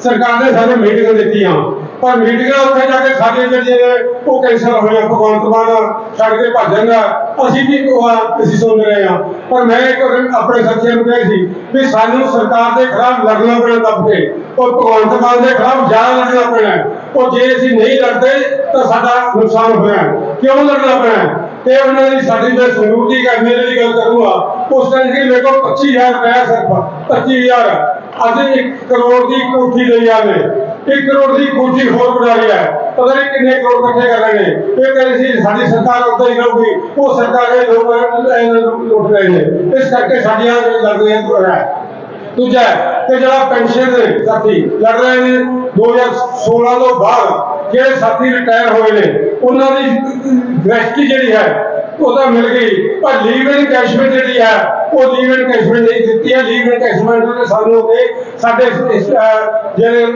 ਸਰਕਾਰ ਨੇ ਸਾਨੂੰ ਮੀਟਿੰਗ ਦਿੱਤੀਆਂ ਪਰ ਮੀਟਿੰਗਾਂ ਉੱਥੇ ਜਾ ਕੇ ਸਾਡੇ ਜਿਹੜੇ ਨੇ ਉਹ ਕੈਂਸਲ ਹੋਈਆਂ ਭਗਵੰਤ ਮਾਨ ਛੱਡ ਕੇ ਭੱਜਣ ਜਾਂਦਾ। ਅਸੀਂ ਵੀ ਅਸੀਂ ਸੁਣ ਰਹੇ ਹਾਂ ਪਰ ਮੈਂ ਇੱਕ ਆਪਣੇ ਸਾਥੀਆਂ ਨੂੰ ਕਿਹਾ ਸੀ ਵੀ ਸਾਨੂੰ ਸਰਕਾਰ ਦੇ ਖਿਲਾਫ ਲੜਨਾ ਪੈਣਾ ਦੱਬ ਕੇ। ਉਹ ਭਗਵੰਤ ਮਾਨ ਦੇ ਖਿਲਾਫ ਜ਼ਿਆਦਾ ਲੜਨਾ ਪੈਣਾ। ਉਹ ਜੇ ਅਸੀਂ ਨਹੀਂ ਲੜਦੇ, ਤਾਂ ਸਾਡਾ ਨੁਕਸਾਨ ਹੋਇਆ। ਕਿਉਂ ਲੜਨਾ ਪੈਣਾ? ਤੇ ਉਹਨਾਂ ਦੀ ਸਾਡੀ ਮੈਂ ਸੰਗਰੂਰ ਦੀ ਗੱਲ ਮੇਰੇ ਦੀ ਗੱਲ ਕਰੂੰਗਾ। ਉਸ ਟਾਈਮ ਕਿ ਮੇਰੇ ਕੋਲ 25000 ਰੁਪਇਆ ਸਿਰਫ 25000 ਅਸੀਂ 1 ਕਰੋੜ ਦੀ ਕੋਠੀ ਲਈ ਆ ਨੇ 1 ਕਰੋੜ ਦੀ ਕੋਠੀ ਹੋਰ ਬਣਾ ਲਿਆ ਹੈ। ਪਤਾ ਨਹੀਂ ਕਿੰਨੇ ਕਰੋੜ ਇਕੱਠੇ ਕਰ ਰਹੇ ਨੇ ਇਹ ਕਹਿੰਦੇ ਸੀ, ਸਾਡੀ ਸਰਕਾਰ ਉੱਧਰ ਹੀ ਰਹੂਗੀ। ਉਹ ਸਰਕਾਰ ਇਹ ਲੋਕ ਇਹਨਾਂ ਲੁੱਟ ਰਹੇ ਨੇ। ਇਸ ਕਰਕੇ ਸਾਡੀਆਂ ਲੜਦੀਆਂ ਹੋ ਦੂਜਾ ਤੇ ਜਿਹੜਾ ਪੈਨਸ਼ਨ ਦੇ ਸਾਥੀ ਲੜ ਰਹੇ ਨੇ 2016 ਤੋਂ ਬਾਅਦ ਜਿਹੜੇ ਸਾਥੀ ਰਿਟਾਇਰ ਹੋਏ ਨੇ, ਉਹਨਾਂ ਦੀ ਗ੍ਰੈਸਟੀ ਜਿਹੜੀ ਹੈ ਉਹ ਤਾਂ ਮਿਲ ਗਈ। ਪਰ ਲੀਵ ਇਨ ਕੈਸ਼ਮੈਂਟ ਜਿਹੜੀ ਹੈ ਉਹ ਲੀਵ ਇਨ ਕੈਸ਼ਮੈਂਟ ਨਹੀਂ ਦਿੱਤੀ ਹੈ। ਲੀਵ ਇਨ ਕੈਸ਼ਮੈਂਟ ਨੇ ਸਾਨੂੰ ਤੇ ਸਾਡੇ ਜਿਹੜੇ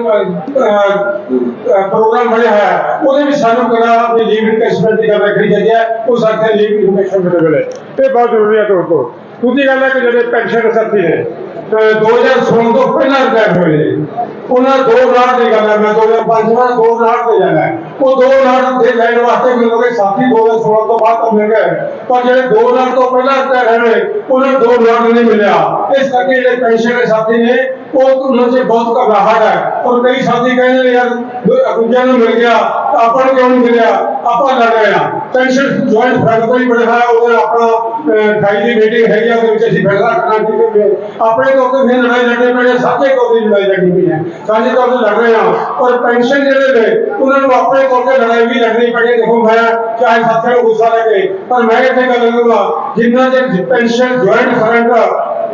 ਪ੍ਰੋਗਰਾਮ ਬਣਿਆ ਹੋਇਆ ਹੈ, ਉਹਦੇ ਵਿੱਚ ਸਾਨੂੰ ਕਿਹਾ ਵੀ ਲੀਵ ਇਨ ਕੈਸ਼ਮੈਂਟ ਦੀ ਗੱਲ ਰੱਖਣੀ ਚਾਹੀਦੀ ਹੈ ਉਹ ਸਾਡੇ ਲੀਵ ਇਨ ਕੈਸ਼ਮੈਂਟ ਦੇ ਵੇਲੇ ਇਹ ਬਹੁਤ ਜ਼ਰੂਰੀ ਹੈ ਤੁਹਾਡੇ ਕੋਲ। ਦੂਜੀ ਗੱਲ ਹੈ ਕਿ ਜਿਹੜੇ ਪੈਨਸ਼ਨ ਸਾਥੀ ਨੇ 2016 ਤੋਂ ਪਹਿਲਾਂ ਰਿਟਾਇਰ ਹੋਏ ਨੇ। ਉਹਨਾਂ ਦੋ ਲਾਖ ਦੀ ਗੱਲ ਹੈ ਮੈਂ 2005 ਨਾਲ ਦੋ ਲਾਖ ਤੇ ਜਾਣਾ। ਉਹ ਦੋ ਲਾਟ ਦੇ ਲੈਣ ਵਾਸਤੇ ਮੈਨੂੰ ਕਿ ਸਾਥੀ 2016 ਤੋਂ ਬਾਅਦ ਤਾਂ ਮਿਲ ਗਏ। ਪਰ ਜਿਹੜੇ ਦੋ ਲਾਖ ਤੋਂ ਪਹਿਲਾਂ ਰਿਟਾਇਰ ਹੋਏ ਉਹਨਾਂ ਦੋ ਲਾਟ ਨਹੀਂ ਮਿਲਿਆ। ਇਸ ਕਰਕੇ ਜਿਹੜੇ ਪੈਨਸ਼ਨ ਦੇ ਸਾਥੀ ਨੇ, ਉਹ ਉਹਨਾਂ 'ਚ ਬਹੁਤ ਘਬਰਾਹਟ ਹੈ। ਔਰ ਕਈ ਸਾਥੀ ਕਹਿੰਦੇ ਨੇ, ਯਾਰ ਦੂਜਿਆਂ ਨੂੰ ਮਿਲ ਗਿਆ ਆਪਾਂ ਨੂੰ ਕਿਉਂ ਨਹੀਂ ਮਿਲਿਆ? ਆਪਾਂ ਲੜ ਰਹੇ ਹਾਂ। ਪੈਨਸ਼ਨ ਜੁਆਇੰਟ ਫੰਡ ਹੀ ਬਣਿਆ ਹੈ ਉਹਦੇ ਆਪਣਾ ਅਹ, ਦੀ ਮੀਟਿੰਗ ਹੈਗੀ ਆ ਉਹਦੇ ਵਿੱਚ ਅਸੀਂ ਫੈਸਲਾ ਕਰਨਾ ਕਿ ਆਪਣੇ ਤੌਰ ਤੇ ਫਿਰ ਲੜਾਈ ਲੜਨੀ ਪੈਣੀ ਹੈ, ਸਾਂਝੇ ਤੌਰ ਤੇ ਲੜਾਈ ਲੜਨੀ ਪੈਣੀ ਹੈ ਸਾਂਝੇ ਤੌਰ ਤੇ ਲੜ ਰਹੇ ਹਾਂ ਔਰ ਪੈਨਸ਼ਨ ਜਿਹੜੇ ਨੇ ਉਹਨਾਂ ਨੂੰ ਆਪਣੇ ਤੌਰ ਤੇ ਲੜਾਈ ਵੀ ਲੜਨੀ ਪੈਣੀ ਦੇਖੋ ਮੈਂ ਚਾਹੇ ਸਾਥੀਆਂ ਨੂੰ ਗੁੱਸਾ ਲੱਗੇ ਪਰ ਮੈਂ ਇੱਥੇ ਗੱਲ ਕਰੂੰਗਾ ਜਿੰਨਾ ਦੇ ਪੈਨਸ਼ਨ ਜੁਆਇੰਟ ਫੰਡ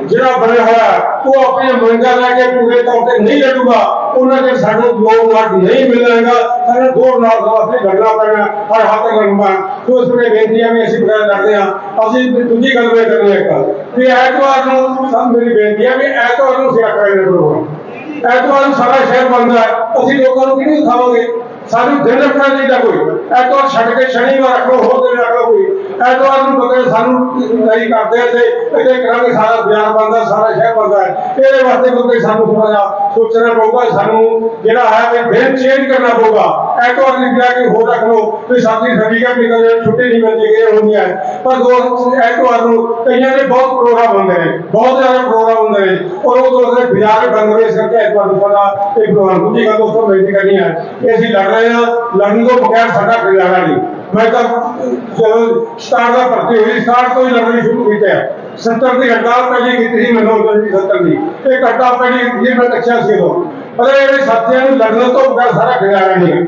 ਜਿਹੜਾ ਬਣਿਆ ਹੋਇਆ ਉਹ ਆਪਣੀਆਂ ਮੰਗਾਂ ਲੈ ਕੇ ਪੂਰੇ ਤੌਰ ਤੇ ਨਹੀਂ ਲੜੂਗਾ। ਉਹਨਾਂ ਦੇ ਸਾਨੂੰ ਦੋ ਲਾਖ ਨਹੀਂ ਮਿਲਣਗਾ। ਸਾਨੂੰ ਦੋ ਨਾਲ ਵਾਸਤੇ ਲੜਨਾ ਪੈਣਾ। ਹਰ ਹੱਥ ਲੜਨਾ ਸੋ ਇਸ ਵੇਲੇ ਬੇਨਤੀ ਹੈ ਵੀ ਅਸੀਂ ਬਗੈਰ ਲੜਦੇ ਹਾਂ। ਅਸੀਂ ਦੂਜੀ ਗੱਲ ਮੈਂ ਕਰਨੀ ਹੈ ਇੱਕ ਵੀ ਐਤਵਾਰ ਨੂੰ ਸਭ ਮੇਰੀ ਬੇਨਤੀ ਹੈ ਵੀ ਐਤਵਾਰ ਨੂੰ ਅਸੀਂ ਰੱਖ ਰਹੇ ਐਤਵਾਰ ਨੂੰ ਸਾਰਾ ਸ਼ਹਿਰ ਬੰਦ ਹੈ। ਅਸੀਂ ਲੋਕਾਂ ਨੂੰ ਕਿਹਨੂੰ ਦਿਖਾਵਾਂਗੇ ਸਾਨੂੰ ਦਿਨ ਰੱਖਣਾ ਚਾਹੀਦਾ ਕੋਈ। ਐਤਵਾਰ ਛੱਡ ਕੇ ਸ਼ਨੀਵਾਰ ਰੱਖੋ ਹੋਰ ਦਿਨ ਰੱਖ ਕੋਈ। ਐਤਵਾਰ ਸਾਨੂੰ ਨਹੀਂ ਕਰਦੇ ਤੇ ਇਹਦੇ ਕਰਾਂਗੇ ਸਾਰਾ ਬਿਆਨ ਬੰਦਾ ਸਾਰਾ ਸ਼ਹਿਰ ਬੰਦਾ ਇਹਦੇ ਵਾਸਤੇ ਕੋਈ ਸਾਨੂੰ ਥੋੜਾ ਜਿਹਾ ਸੋਚਣਾ ਪਊਗਾ, ਸਾਨੂੰ ਜਿਹੜਾ ਹੈ ਵੀ ਦਿਨ ਚੇਂਜ ਕਰਨਾ ਪਊਗਾ। ਐਤਵਾਰ ਦੀ ਬਜਾਏ ਕਿ ਹੋਰ ਰੱਖ ਲਓ, ਵੀ ਸਾਥੀ ਸਰਟੀਫਿਕੇਟ ਨਿਕਲ ਜਾਏ ਛੁੱਟੀ ਨਹੀਂ ਮਿਲਦੀ, ਇਹ ਹੁੰਦੀਆਂ ਹੈ। ਪਰ ਦੋ ਐਤਵਾਰ ਨੂੰ ਕਈਆਂ ਦੇ ਬਹੁਤ ਪ੍ਰੋਗਰਾਮ ਹੁੰਦੇ ਨੇ, ਬਹੁਤ ਜ਼ਿਆਦਾ ਪ੍ਰੋਗਰਾਮ ਹੁੰਦੇ ਨੇ। ਔਰ ਉਹ ਦੋਸਤ ਬਾਜ਼ਾਰ ਬੰਦ ਇਸ ਕਰਕੇ ਐਤਵਾਰ ਨੂੰ ਸਾਡਾ ਇਹ ਪ੍ਰੋਗਰਾਮ ਦੂਜੀ ਗੱਲ ਦੋਸਤੋ ਬੇਨਤੀ ਕਰਨੀ ਹੈ। ਕਿ ਅਸੀਂ ਲੜ ਰਹੇ ਹਾਂ, ਲੜਨ ਤੋਂ ਬਗੈਰ ਸਾਡਾ ਗੁਜ਼ਾਰਾ ਨਹੀਂ। ਮੈਂ ਤਾਂ ਜਦੋਂ ਸਟਾਰ ਦਾ ਭਰਤੀ ਹੋਈ, ਸਟਾਰ ਤੋਂ ਹੀ ਲੜਨੀ ਸ਼ੁਰੂ ਕੀਤੀ ਹੈ 70 ਦੀ ਹੜਤਾਲ ਪਹਿਲੀ ਕੀਤੀ ਸੀ, ਮੈਨੂੰ ਉਦੋਂ ਦੀ 70 ਦੀ। ਇਹ ਹੜਤਾਲ ਪਹਿਲੀ ਕੀਤੀ ਮੈਂ ਰੱਖਿਆ ਸੀ ਉਹ ਪਰ ਇਹ ਸਾਥੀਆਂ ਨੂੰ ਲੜਨ ਤੋਂ ਬਗੈਰ ਸਾਰਾ ਗੁਜ਼ਾਰਾ ਨਹੀਂ।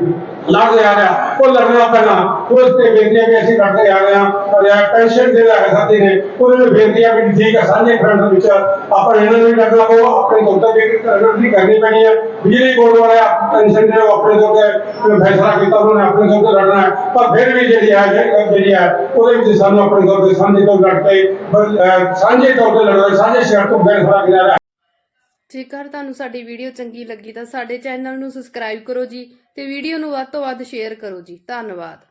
ਲੜ ਲੜਦੇ ਆ ਰਿਹਾ ਉਹ ਲੜਨਾ ਪੈਣਾ। ਉਸ ਤੇ ਬੇਨਤੀ ਹੈ ਕਿ ਅਸੀਂ ਲੜਦੇ ਆ ਰਹੇ ਹਾਂ। ਪਰ ਇਹ ਪੈਨਸ਼ਨ ਦੇ ਰਹੇ ਸਾਥੀ ਨੇ, ਉਹਨਾਂ ਨੂੰ ਬੇਨਤੀ ਹੈ ਵੀ ਠੀਕ ਹੈ ਸਾਂਝੇ ਫਰੰਟ ਵਿੱਚ ਆਪਾਂ ਇਹਨਾਂ ਨੂੰ ਲੜਨਾ ਪਊ ਆਪਣੇ ਤੌਰ ਤੇ ਵੀ ਲੜਨੀ ਕਰਨੀ ਪੈਣੀ ਹੈ। ਬਿਜਲੀ ਬੋਰਡ ਵਾਲਾ ਪੈਨਸ਼ਨ ਦੇ ਆਪਣੇ ਤੌਰ ਤੇ ਫੈਸਲਾ ਕੀਤਾ, ਉਹਨਾਂ ਨੇ ਆਪਣੇ ਤੌਰ ਤੇ ਲੜਨਾ ਹੈ। ਪਰ ਫਿਰ ਵੀ ਜਿਹੜੀ ਹੈ, ਜਿਹੜੀ- ਹੈ, ਉਹਦੇ ਵਿੱਚ ਸਾਨੂੰ ਆਪਣੇ ਤੌਰ ਤੇ ਸਾਂਝੇ ਤੋਂ ਲੜ ਕੇ ਸਾਂਝੇ ਤੌਰ ਤੇ ਲੜਨਾ ਸਾਂਝੇ ਸ਼ਹਿਰ ਤੋਂ ਫੈਸਲਾ ਕੀਤਾ ਜੇਕਰ ਤੁਹਾਨੂੰ ਸਾਡੀ ਵੀਡੀਓ ਚੰਗੀ ਲੱਗੀ ਤਾਂ ਸਾਡੇ ਚੈਨਲ ਨੂੰ ਸਬਸਕ੍ਰਾਈਬ ਕਰੋ ਜੀ ਤੇ ਵੀਡੀਓ ਨੂੰ ਵੱਧ ਤੋਂ ਵੱਧ ਸ਼ੇਅਰ ਕਰੋ ਜੀ। ਧੰਨਵਾਦ।